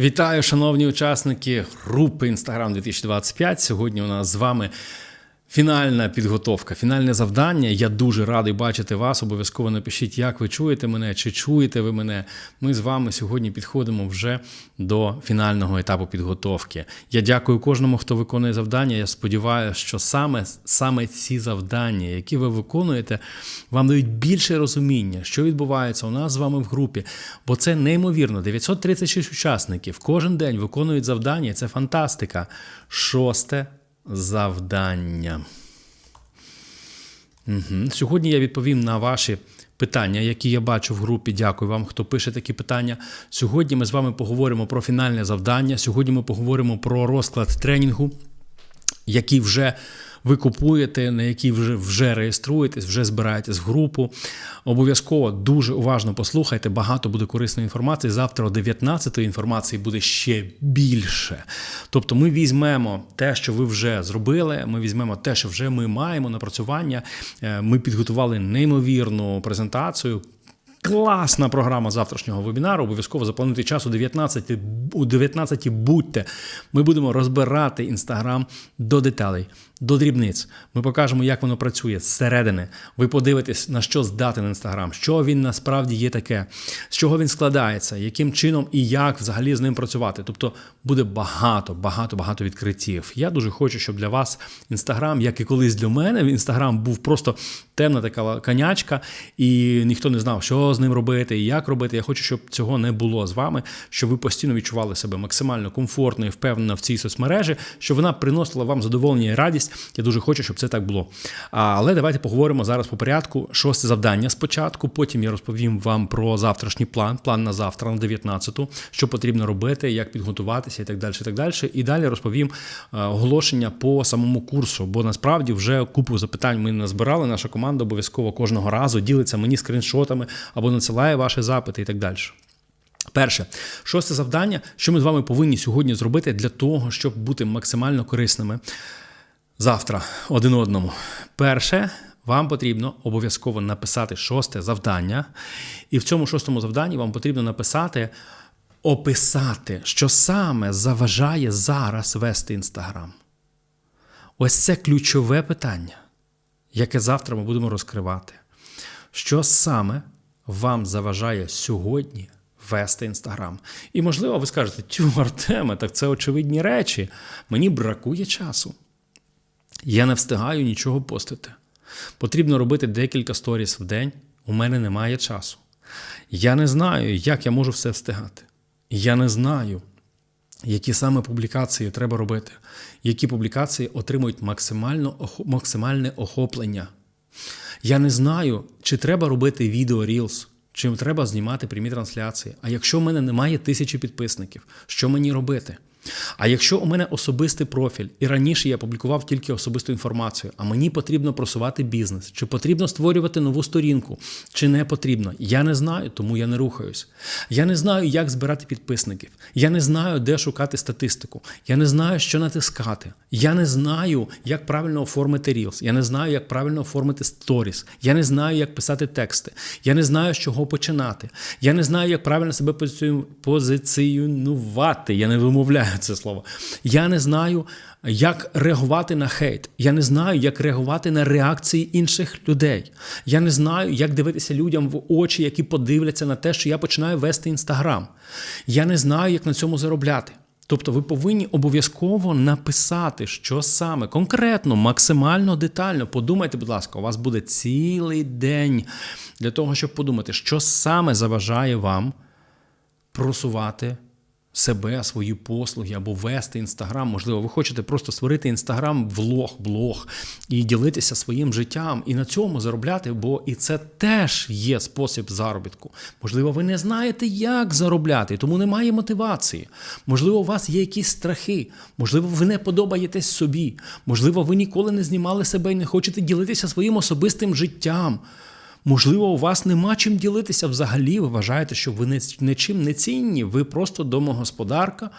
Вітаю, шановні учасники групи Instagram 2025. Сьогодні у нас з вами фінальна підготовка, фінальне завдання. Я дуже радий бачити вас. Обов'язково напишіть, як ви чуєте мене, чи чуєте ви мене. Ми з вами сьогодні підходимо вже до фінального етапу підготовки. Я дякую кожному, хто виконує завдання. Я сподіваюся, що саме, саме ці завдання, які ви виконуєте, вам дають більше розуміння, що відбувається у нас з вами в групі. Бо це неймовірно. 936 учасників кожен день виконують завдання. Це фантастика. Шосте завдання. Угу. Сьогодні я відповім на ваші питання, які я бачу в групі. Дякую вам, хто пише такі питання. Сьогодні ми з вами поговоримо про фінальне завдання. Сьогодні ми поговоримо про розклад тренінгу, який вже ви купуєте, на який вже вже реєструєтесь, вже збираєтесь в групу. Обов'язково дуже уважно послухайте. Багато буде корисної інформації. Завтра о 19 інформації буде ще більше. Тобто, ми візьмемо те, що ви вже зробили. Ми візьмемо те, що вже ми маємо напрацювання. Е, Ми підготували неймовірну презентацію. Класна програма завтрашнього вебінару. Обов'язково заплануйте час у 19, у 19 будьте. Ми будемо розбирати інстаграм до деталей, до дрібниць. Ми покажемо, як воно працює зсередини. Ви подивитесь, на що здатен інстаграм, що він насправді є таке, з чого він складається, яким чином і як взагалі з ним працювати. Тобто буде багато, багато, багато відкриттів. Я дуже хочу, щоб для вас інстаграм, як і колись для мене, інстаграм був просто темна така конячка, і ніхто не знав, що з ним робити і як робити. Я хочу, щоб цього не було з вами, щоб ви постійно відчували себе максимально комфортно і впевнено в цій соцмережі, щоб вона приносила вам задоволення і радість. Я дуже хочу, щоб це так було. Але давайте поговоримо зараз по порядку. Шосте завдання спочатку. Потім я розповім вам про завтрашній план, план на завтра, на 19-ту, що потрібно робити, як підготуватися і так далі. І так далі. І далі розповім е, оголошення по самому курсу, бо насправді вже купу запитань ми назбирали. Наша команда обов'язково кожного разу ділиться мені скріншотами або надсилає ваші запити і так далі. Перше, шосте завдання, що ми з вами повинні сьогодні зробити для того, щоб бути максимально корисними завтра один одному. Перше, вам потрібно обов'язково написати шосте завдання, і в цьому шостому завданні вам потрібно написати, описати, що саме заважає зараз вести інстаграм. Ось це ключове питання, яке завтра ми будемо розкривати. Що саме вам заважає сьогодні вести інстаграм? І, можливо, ви скажете, тю, Артеме, так це очевидні речі. Мені бракує часу. Я не встигаю нічого постити. Потрібно робити декілька сторіс в день. У мене немає часу. Я не знаю, як я можу все встигати. Я не знаю, які саме публікації треба робити, які публікації отримують максимально, максимальне охоплення. Я не знаю, чи треба робити відео Reels, чи треба знімати прямі трансляції. А якщо в мене немає тисячі підписників, що мені робити? А якщо у мене особистий профіль, і раніше я публікував тільки особисту інформацію, а мені потрібно просувати бізнес, чи потрібно створювати нову сторінку, чи не потрібно, я не знаю, тому я не рухаюсь. Я не знаю, як збирати підписників. Я не знаю, де шукати статистику. Я не знаю, що натискати. Я не знаю, як правильно оформити Reels. Я не знаю, як правильно оформити сторіс. Я не знаю, як писати тексти. Я не знаю, з чого починати. Я не знаю, як правильно себе позиціонувати. Я не вимовляю це слово. Я не знаю, як реагувати на хейт. Я не знаю, як реагувати на реакції інших людей. Я не знаю, як дивитися людям в очі, які подивляться на те, що я починаю вести інстаграм. Я не знаю, як на цьому заробляти. Тобто ви повинні обов'язково написати, що саме конкретно, максимально детально. Подумайте, будь ласка, у вас буде цілий день для того, щоб подумати, що саме заважає вам просувати себе, свої послуги або вести інстаграм. Можливо, ви хочете просто створити інстаграм, влог, блог і ділитися своїм життям, і на цьому заробляти, бо і це теж є спосіб заробітку. Можливо, ви не знаєте, як заробляти, тому немає мотивації. Можливо, у вас є якісь страхи, можливо, ви не подобаєтесь собі, можливо, ви ніколи не знімали себе і не хочете ділитися своїм особистим життям. Можливо, у вас нема чим ділитися взагалі. Ви вважаєте, що ви нічим не цінні, ви просто домогосподарка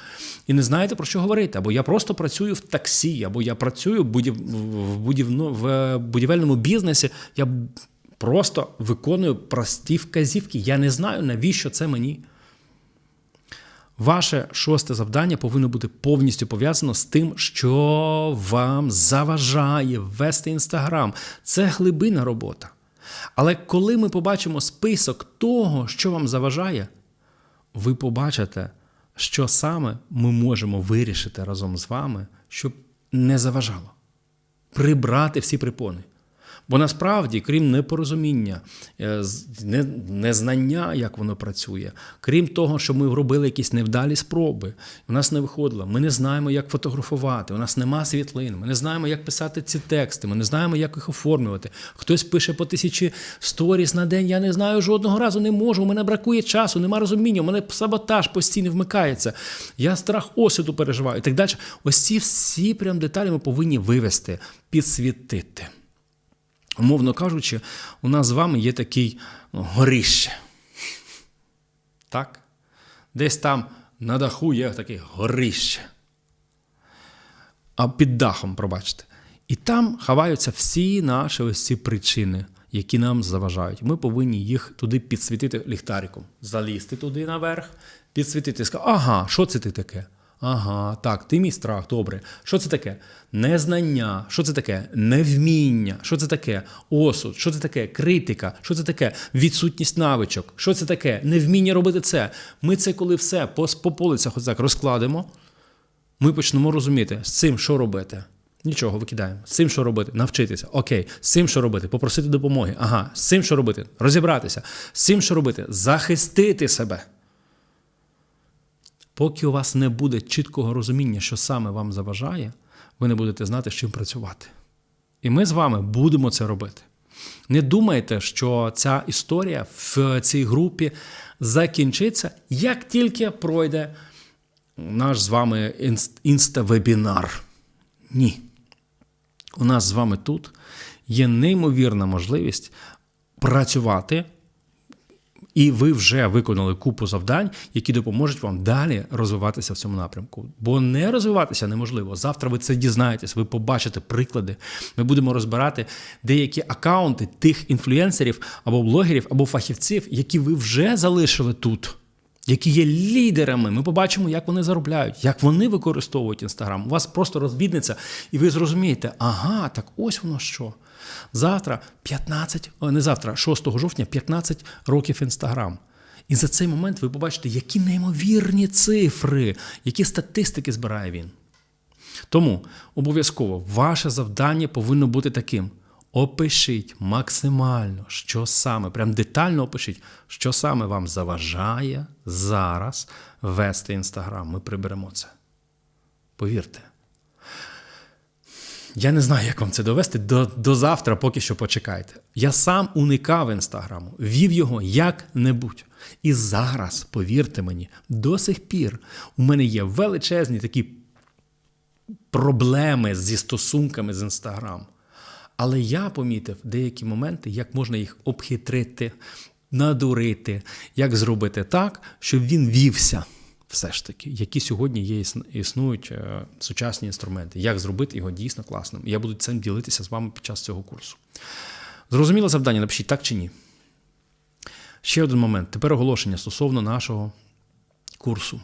і не знаєте про що говорити. Або я просто працюю в таксі, або я працюю в, будів... в, будівно... в будівельному бізнесі. Я просто виконую прості вказівки. Я не знаю, навіщо це мені. Ваше шосте завдання повинно бути повністю пов'язано з тим, що вам заважає вести інстаграм. Це глибинна робота. Але коли ми побачимо список того, що вам заважає, ви побачите, що саме ми можемо вирішити разом з вами, щоб не заважало. Прибрати всі припони. Бо насправді, крім непорозуміння, е, незнання, як воно працює, крім того, що ми робили якісь невдалі спроби, у нас не виходило. Ми не знаємо, як фотографувати, у нас нема світлин, ми не знаємо, як писати ці тексти, ми не знаємо, як їх оформлювати. Хтось пише по тисячі сторіс на день. Я не знаю жодного разу, не можу. У мене бракує часу, нема розуміння, у мене саботаж постійно вмикається. Я страх осуду переживаю і так далі. Ось ці всі прям деталі ми повинні вивести, підсвітити. Умовно кажучи, у нас з вами є такий ну, горище. Так? Десь там на даху є таке горище. А під дахом, пробачте. І там ховаються всі наші ось ці причини, які нам заважають. Ми повинні їх туди підсвітити ліхтариком. Залізти туди наверх, підсвітити. і Сказати, ага, що це ти таке? Ага, так, ти мій страх, добре. Що це таке? Незнання, що це таке? Невміння, що це таке? Осуд, що це таке? Критика, що це таке? Відсутність навичок, що це таке? Невміння робити це. Ми це коли все по, по полицях ось так розкладемо, ми почнемо розуміти, з цим що робити. Нічого, викидаємо. З цим що робити? Навчитися. Окей, з цим що робити? Попросити допомоги. Ага, з цим що робити? Розібратися. З цим що робити? Захистити себе. Поки у вас не буде чіткого розуміння, що саме вам заважає, ви не будете знати, з чим працювати. І ми з вами будемо це робити. Не думайте, що ця історія в цій групі закінчиться, як тільки пройде наш з вами інст- інста-вебінар. Ні. У нас з вами тут є неймовірна можливість працювати, і ви вже виконали купу завдань, які допоможуть вам далі розвиватися в цьому напрямку. Бо не розвиватися неможливо. Завтра ви це дізнаєтесь, ви побачите приклади. Ми будемо розбирати деякі акаунти тих інфлюенсерів або блогерів, або фахівців, які ви вже залишили тут. Які є лідерами, ми побачимо, як вони заробляють, як вони використовують інстаграм. У вас просто розбіднеться, і ви зрозумієте, ага, так ось воно що. Завтра 15, не завтра, 6 жовтня, 15 років інстаграм. І за цей момент ви побачите, які неймовірні цифри, які статистики збирає він. Тому обов'язково ваше завдання повинно бути таким: опишіть максимально, що саме, прям детально опишіть, що саме вам заважає зараз вести інстаграм. Ми приберемо це. Повірте. Я не знаю, як вам це довести. До, до завтра поки що почекайте. Я сам уникав інстаграму, вів його як-небудь. І зараз, повірте мені, до сих пір у мене є величезні такі проблеми зі стосунками з інстаграм. Але я помітив деякі моменти, як можна їх обхитрити, надурити, як зробити так, щоб він вівся. Все ж таки, які сьогодні є існують е, сучасні інструменти, як зробити його дійсно класним. Я буду цим ділитися з вами під час цього курсу. Зрозуміло завдання, напишіть так чи ні. Ще один момент. Тепер оголошення стосовно нашого курсу.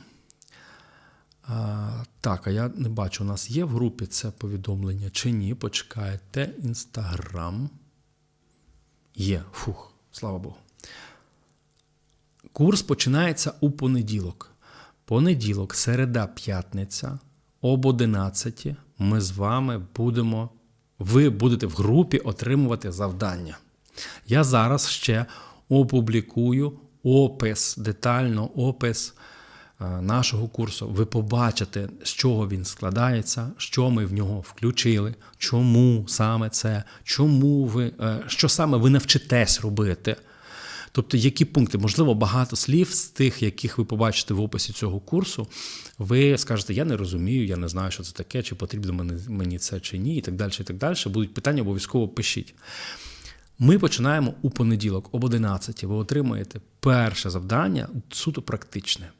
А, так, а я не бачу, у нас є в групі це повідомлення чи ні. Почекайте, інстаграм. Є. Фух, слава Богу. Курс починається у понеділок. Понеділок, середа, п'ятниця, об 11 ми з вами будемо. Ви будете в групі отримувати завдання. Я зараз ще опублікую опис, детально опис нашого курсу. Ви побачите, з чого він складається, що ми в нього включили, чому саме це, чому ви, е, що саме ви навчитесь робити. Тобто, які пункти, можливо, багато слів з тих, яких ви побачите в описі цього курсу, ви скажете, я не розумію, я не знаю, що це таке, чи потрібно мені це чи ні, і так далі. і так далі. Будуть питання, обов'язково пишіть. Ми починаємо у понеділок об 11. Ви отримаєте перше завдання суто практичне.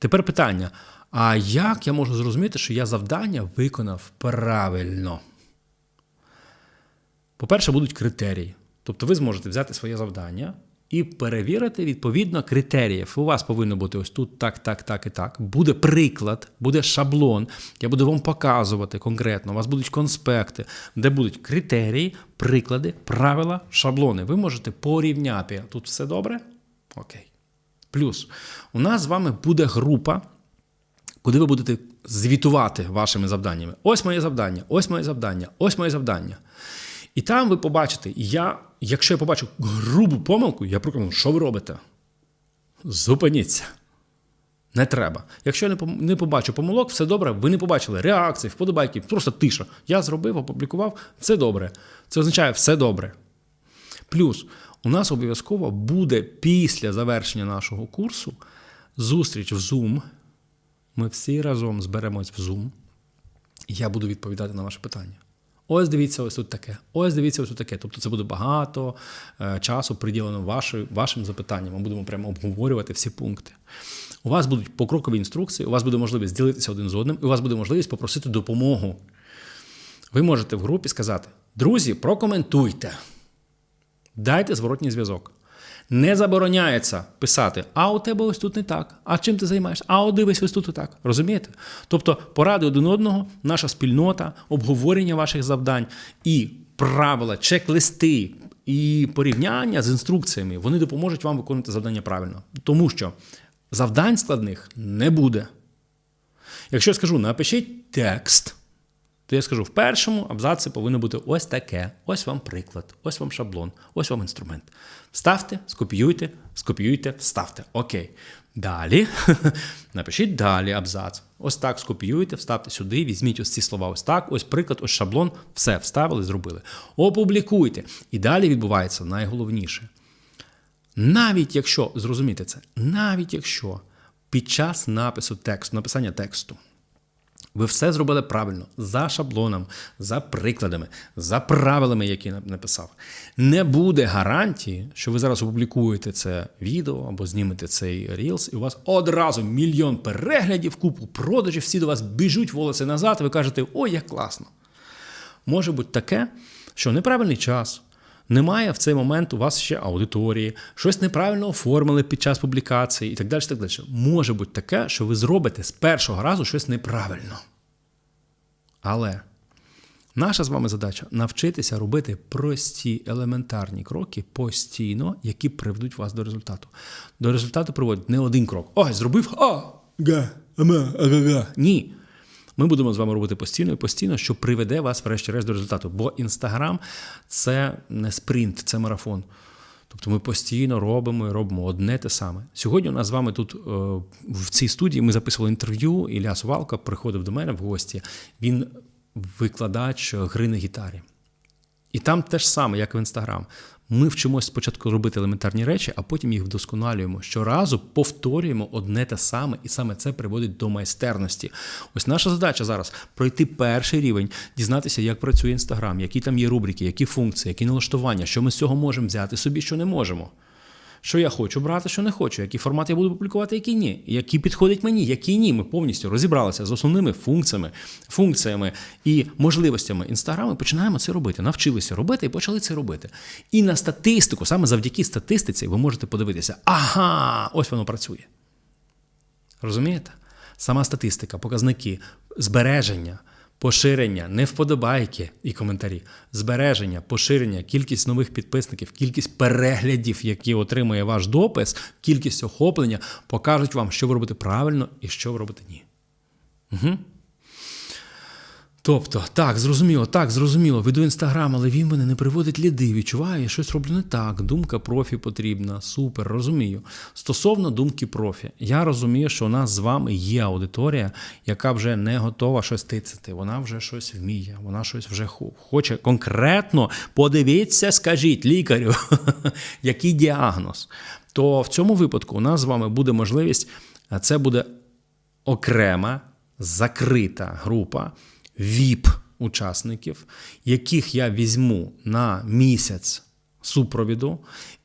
Тепер питання: а як я можу зрозуміти, що я завдання виконав правильно? По-перше, будуть критерії. Тобто ви зможете взяти своє завдання, і перевірити відповідно критеріїв. У вас повинно бути ось тут так, так, так і так. Буде приклад, буде шаблон. Я буду вам показувати конкретно. У вас будуть конспекти, де будуть критерії, приклади, правила, шаблони. Ви можете порівняти. Тут все добре? Окей. Плюс у нас з вами буде група, куди ви будете звітувати вашими завданнями. Ось моє завдання, ось моє завдання, ось моє завдання. І там ви побачите, я, якщо я побачу грубу помилку, я прокомую, що ви робите? Зупиніться. Не треба. Якщо я не побачу помилок, все добре, ви не побачили реакції, вподобайки, просто тиша. Я зробив, опублікував, все добре. Це означає все добре. Плюс у нас обов'язково буде після завершення нашого курсу зустріч в Zoom. Ми всі разом зберемось в Zoom. І я буду відповідати на ваше питання. Ось дивіться, ось тут таке. Ось дивіться, ось тут таке. Тобто це буде багато е, часу приділено ваші, вашим запитанням. Ми будемо прямо обговорювати всі пункти. У вас будуть покрокові інструкції, у вас буде можливість ділитися один з одним, і у вас буде можливість попросити допомогу. Ви можете в групі сказати: друзі, прокоментуйте. Дайте зворотній зв'язок. Не забороняється писати, а у тебе ось тут не так. А чим ти займаєшся? А от дивись ось тут і так. Розумієте? Тобто поради один одного, наша спільнота, обговорення ваших завдань і правила, чек-листи і порівняння з інструкціями вони допоможуть вам виконувати завдання правильно. Тому що завдань складних не буде. Якщо я скажу, напишіть текст, то я скажу, в першому абзаці повинно бути ось таке. Ось вам приклад, ось вам шаблон, ось вам інструмент. Вставте, скопіюйте, скопіюйте, вставте. Окей. Далі напишіть далі абзац. Ось так скопіюйте, вставте сюди, візьміть ось ці слова, ось так, ось приклад, ось шаблон. Все, вставили, зробили. Опублікуйте. І далі відбувається найголовніше. Навіть якщо, зрозумійте це, навіть якщо під час напису тексту, написання тексту, ви все зробили правильно за шаблоном, за прикладами, за правилами, які написав. Не буде гарантії, що ви зараз опублікуєте це відео або знімете цей Reels, і у вас одразу мільйон переглядів, купу продажів, всі до вас біжуть волоси назад, і ви кажете, ой, як класно. Може бути таке, що неправильний час. Немає в цей момент у вас ще аудиторії, щось неправильно оформили під час публікації і так далі. так далі. Може бути таке, що ви зробите з першого разу щось неправильно. Але наша з вами задача навчитися робити прості елементарні кроки постійно, які приведуть вас до результату. До результату приводить не один крок. Ой, зробив а, га, ама, ага. Ні. Ми будемо з вами робити постійно і постійно, що приведе вас, врешті-решт, до результату. Бо Інстаграм це не спринт, це марафон. Тобто ми постійно робимо і робимо одне те саме. Сьогодні у нас з вами тут е, в цій студії ми записували інтерв'ю. Ілля Сувалко приходив до мене в гості. Він викладач гри на гітарі. І там те ж саме, як в Інстаграм. Ми вчимося спочатку робити елементарні речі, а потім їх вдосконалюємо. Щоразу повторюємо одне те саме, і саме це приводить до майстерності. Ось наша задача зараз пройти перший рівень, дізнатися, як працює Інстаграм, які там є рубрики, які функції, які налаштування, що ми з цього можемо взяти собі, що не можемо. Що я хочу брати, що не хочу, який формат я буду публікувати, який ні, які підходять мені, які ні. Ми повністю розібралися з основними функціями, функціями і можливостями інстаграму. Починаємо це робити. Навчилися робити і почали це робити. І на статистику, саме завдяки статистиці, ви можете подивитися, ага, ось воно працює. Розумієте? Сама статистика, показники, збереження. Поширення, не вподобайки і коментарі, збереження, поширення, кількість нових підписників, кількість переглядів, які отримує ваш допис, кількість охоплення, покажуть вам, що ви робите правильно і що ви робите ні. Угу. Тобто, так, зрозуміло, так, зрозуміло, веду інстаграм, але він мене не приводить ліди. Відчуваю, я щось роблю не так. Думка профі потрібна. Супер, розумію. Стосовно думки профі, я розумію, що у нас з вами є аудиторія, яка вже не готова щось тицяти. Вона вже щось вміє, вона щось вже хоче конкретно подивіться, скажіть лікарю, який діагноз. То в цьому випадку у нас з вами буде можливість, це буде окрема закрита група. ВІП-учасників, яких я візьму на місяць супровіду,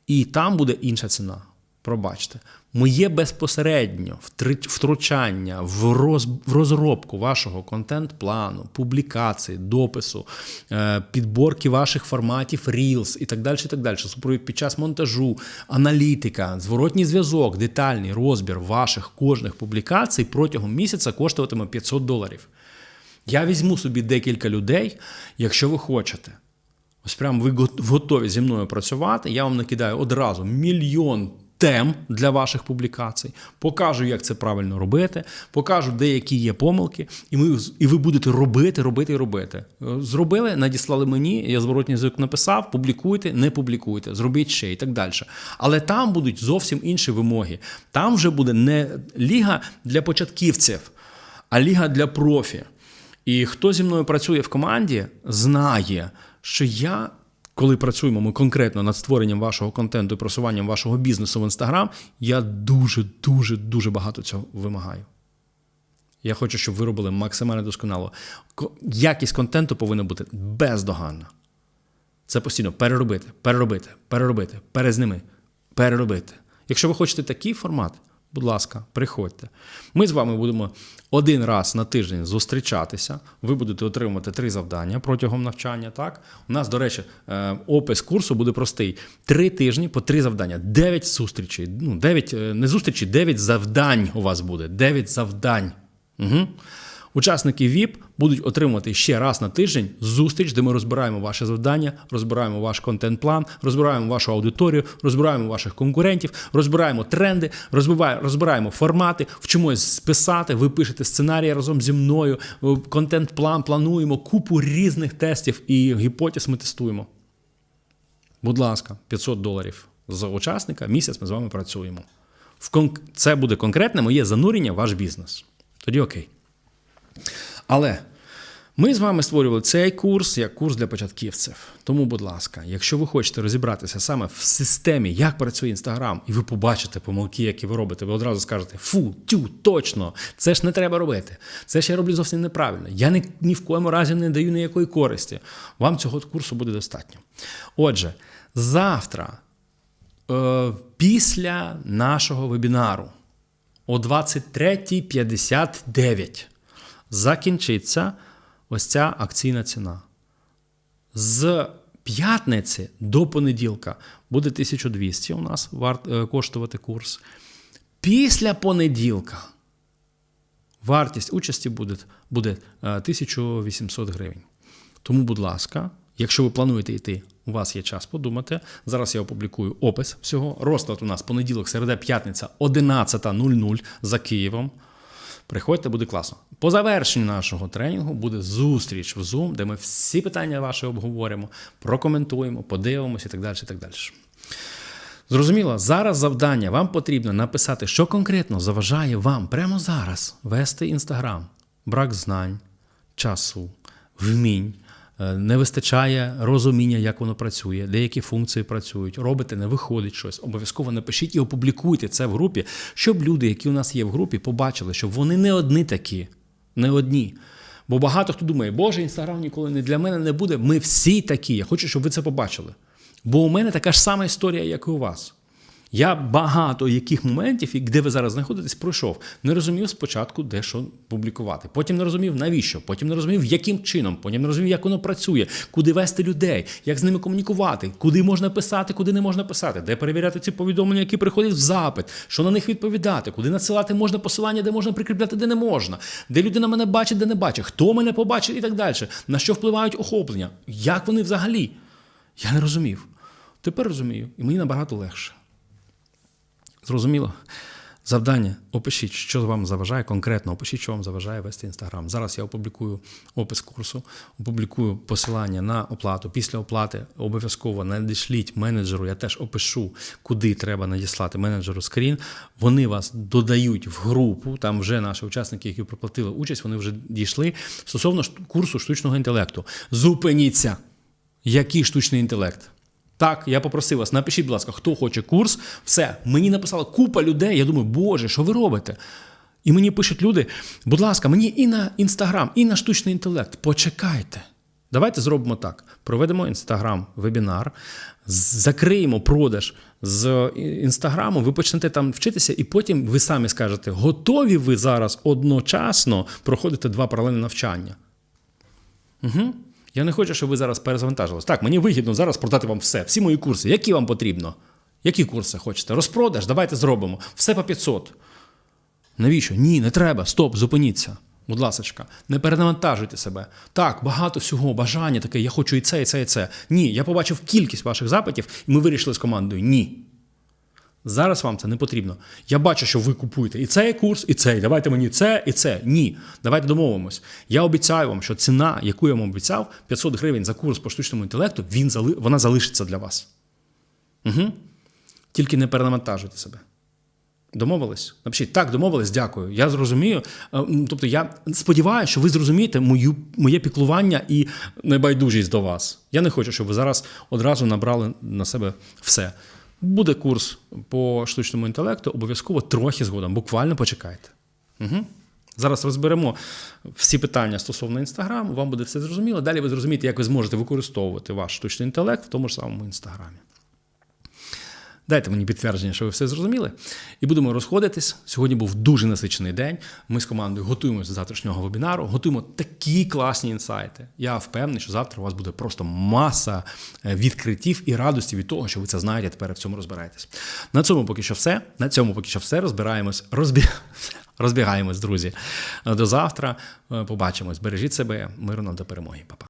і там буде інша ціна. Пробачте, моє безпосередньо втручання в, роз, в розробку вашого контент-плану, публікації, допису, е, підборки ваших форматів Reels і так далі. І так далі. Супровід під час монтажу, аналітика, зворотній зв'язок, детальний розбір ваших кожних публікацій протягом місяця коштуватиме 500 доларів. Я візьму собі декілька людей, якщо ви хочете. Ось прям ви готові зі мною працювати. Я вам накидаю одразу мільйон тем для ваших публікацій, покажу, як це правильно робити, покажу, де які є помилки, і ми і ви будете робити, робити і робити. Зробили, надіслали мені, я зворотній зв'язок написав, публікуйте, не публікуйте, зробіть ще і так далі. Але там будуть зовсім інші вимоги. Там вже буде не ліга для початківців, а ліга для профі. І хто зі мною працює в команді, знає, що я, коли працюємо ми конкретно над створенням вашого контенту і просуванням вашого бізнесу в Інстаграм, я дуже, дуже, дуже багато цього вимагаю. Я хочу, щоб ви робили максимально досконало. Якість контенту повинна бути бездоганна. Це постійно переробити, переробити, переробити, перезними, переробити. Якщо ви хочете такий формат, будь ласка, приходьте. Ми з вами будемо один раз на тиждень зустрічатися. Ви будете отримувати три завдання протягом навчання. Так, у нас, до речі, е, опис курсу буде простий: три тижні по три завдання, дев'ять зустрічей. Ну, дев'ять е, не зустрічей, дев'ять завдань у вас буде. Дев'ять завдань. Угу. Учасники ВІП будуть отримувати ще раз на тиждень зустріч, де ми розбираємо ваше завдання, розбираємо ваш контент-план, розбираємо вашу аудиторію, розбираємо ваших конкурентів, розбираємо тренди, розбираємо формати, вчимось писати. Ви пишете сценарії разом зі мною, е, контент-план плануємо, купу різних тестів і гіпотез ми тестуємо. Будь ласка, 500 доларів за учасника. Місяць ми з вами працюємо. В кон- Це буде конкретне моє занурення в ваш бізнес. Тоді окей. Але ми з вами створювали цей курс як курс для початківців. Тому, будь ласка, якщо ви хочете розібратися саме в системі, як працює Інстаграм, і ви побачите помилки, які ви робите, ви одразу скажете: фу, тю, точно, це ж не треба робити. Це ж я роблю зовсім неправильно. Я ні, ні в коєму разі не даю ніякої користі. Вам цього курсу буде достатньо. Отже, завтра, е, після нашого вебінару, о 23.59 закінчиться ось ця акційна ціна. З п'ятниці до понеділка буде 1200 у нас е, коштувати курс. Після понеділка вартість участі буде, буде е, 1800 гривень. Тому, будь ласка, якщо ви плануєте йти, у вас є час подумати. Зараз я опублікую опис всього. Розклад у нас понеділок, середа, п'ятниця, 11.00 за Києвом. Приходьте, буде класно. По завершенню нашого тренінгу буде зустріч в Zoom, де ми всі питання ваші обговоримо, прокоментуємо, подивимося і так далі. І так далі. Зрозуміло, зараз завдання вам потрібно написати, що конкретно заважає вам прямо зараз вести Інстаграм. Брак знань, часу, вмінь, не вистачає розуміння, як воно працює, деякі функції працюють, робите, не виходить щось. Обов'язково напишіть і опублікуйте це в групі, щоб люди, які у нас є в групі, побачили, що вони не одні такі, не одні. Бо багато хто думає, Боже, інстаграм ніколи не для мене не буде. Ми всі такі. Я хочу, щоб ви це побачили. Бо у мене така ж сама історія, як і у вас. Я багато яких моментів, і де ви зараз знаходитесь, пройшов. Не розумів спочатку, де що публікувати. Потім не розумів, навіщо. Потім не розумів, яким чином. Потім не розумів, як воно працює, куди вести людей, як з ними комунікувати, куди можна писати, куди не можна писати, де перевіряти ці повідомлення, які приходять в запит, що на них відповідати, куди надсилати можна посилання, де можна прикріпляти, де не можна, де людина мене бачить, де не бачить, хто мене побачить і так далі. На що впливають охоплення, як вони взагалі. Я не розумів. Тепер розумію, і мені набагато легше. Зрозуміло? Завдання. Опишіть, що вам заважає, конкретно опишіть, що вам заважає вести Інстаграм. Зараз я опублікую опис курсу, опублікую посилання на оплату. Після оплати обов'язково надішліть менеджеру. Я теж опишу, куди треба надіслати менеджеру скрін. Вони вас додають в групу. Там вже наші учасники, які проплатили участь, вони вже дійшли. Стосовно курсу штучного інтелекту. Зупиніться. Який штучний інтелект? Так, я попросив вас, напишіть, будь ласка, хто хоче курс. Все, мені написала купа людей. Я думаю, Боже, що ви робите? І мені пишуть люди, будь ласка, мені і на інстаграм, і на штучний інтелект. Почекайте. Давайте зробимо так: проведемо інстаграм-вебінар, закриємо продаж з інстаграму, ви почнете там вчитися, і потім ви самі скажете, готові ви зараз одночасно проходити два паралельні навчання. Угу. Я не хочу, щоб ви зараз перезавантажились. Так, мені вигідно зараз продати вам все, всі мої курси. Які вам потрібно? Які курси хочете? Розпродаж? Давайте зробимо. Все по 500. Навіщо? Ні, не треба. Стоп, зупиніться. Будь ласочка, не перенавантажуйте себе. Так, багато всього, бажання таке, я хочу і це, і це, і це. Ні, я побачив кількість ваших запитів, і ми вирішили з командою. Ні. Зараз вам це не потрібно. Я бачу, що ви купуєте і цей курс, і цей. Давайте мені це і це. Ні. Давайте домовимось. Я обіцяю вам, що ціна, яку я вам обіцяв, 500 гривень за курс по штучному інтелекту, він зали... вона залишиться для вас. Угу. Тільки не перенавантажуйте себе. Домовились? Напишіть, так, домовились, дякую. Я зрозумію. Е, Тобто, я сподіваюся, що ви зрозумієте мою, моє піклування і небайдужість до вас. Я не хочу, щоб ви зараз одразу набрали на себе все. Буде курс по штучному інтелекту, обов'язково трохи згодом, буквально почекайте. Угу. Зараз розберемо всі питання стосовно інстаграму, вам буде все зрозуміло. Далі ви зрозумієте, як ви зможете використовувати ваш штучний інтелект в тому ж самому інстаграмі. Дайте мені підтвердження, що ви все зрозуміли. І будемо розходитись. Сьогодні був дуже насичений день. Ми з командою готуємося до завтрашнього вебінару, готуємо такі класні інсайти. Я впевнений, що завтра у вас буде просто маса е, відкриттів і радості від того, що ви це знаєте, тепер в цьому розбираєтесь. На цьому поки що все. На цьому поки що все. Розбираємось. Розбі... Розбігаємось, друзі. До завтра. Е, Побачимось. Бережіть себе. Миру нам до перемоги. Па-па.